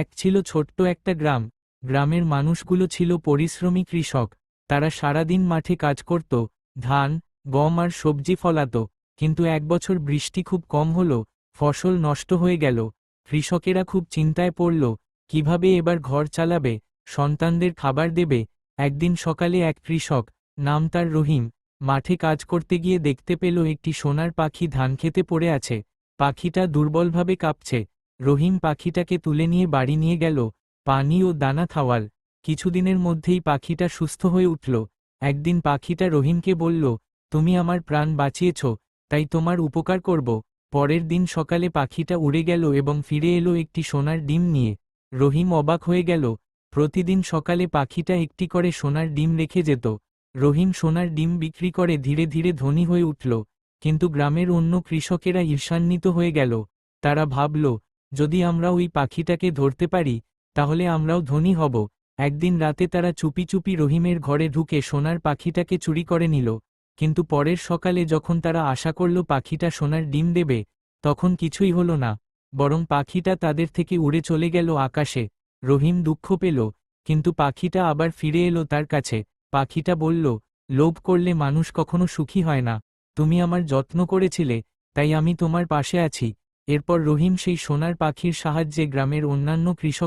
এক ছিল ছোট্ট একটা গ্রাম। গ্রামের মানুষগুলো ছিল পরিশ্রমী কৃষক। তারা সারাদিন মাঠে কাজ করত, ধান, গম আর সবজি ফলাত। কিন্তু এক বছর বৃষ্টি খুব কম হল, ফসল নষ্ট হয়ে গেল। কৃষকেরা খুব চিন্তায় পড়ল, কীভাবে এবার ঘর চালাবে, সন্তানদের খাবার দেবে। একদিন সকালে এক কৃষক, নাম তার রহিম, মাঠে কাজ করতে গিয়ে দেখতে পেল একটি সোনার পাখি ধান খেতে পড়ে আছে। পাখিটা দুর্বলভাবে কাঁপছে রহিম পাখিটাকে তুলে নিয়ে বাড়ি নিয়ে গেল, পানি ও দানা খাওয়াল কিছুদিনের মধ্যেই পাখিটা সুস্থ হয়ে উঠল। একদিন পাখিটা রহিমকে বলল, তুমি আমার প্রাণ বাঁচিয়েছ, তাই তোমার উপকার করব। পরের দিন সকালে পাখিটা উড়ে গেল এবং ফিরে এলো একটি সোনার ডিম নিয়ে। রহিম অবাক হয়ে গেল, প্রতিদিন সকালে পাখিটা একটি করে সোনার ডিম রেখে যেত। রহিম সোনার ডিম বিক্রি করে ধীরে ধীরে ধনী হয়ে উঠল, কিন্তু গ্রামের অন্য কৃষকেরা ঈর্ষান্বিত হয়ে গেল। তারা ভাবল যদি আমরা ওই পাখিটাকে ধরতে পারি, তাহলে আমরাও ধনী হব। একদিন রাতে তারা চুপি চুপি রহিমের ঘরে ঢুকে সোনার পাখিটাকে চুরি করে নিল। কিন্তু পরের সকালে যখন তারা আশা করল পাখিটা সোনার ডিম দেবে, তখন কিছুই হল না। বরং পাখিটা তাদের থেকে উড়ে চলে গেল আকাশে। রহিম দুঃখ পেল, কিন্তু পাখিটা আবার ফিরে এলো তার কাছে। পাখিটা বলল, লোভ করলে মানুষ কখনো সুখী হয় না। তুমি আমার যত্ন করেছিলে, তাই আমি তোমার পাশে আছি। এরপর রহিম সেই সোনার পাখির সাহায্যে গ্রামের অন্যান্য কৃষক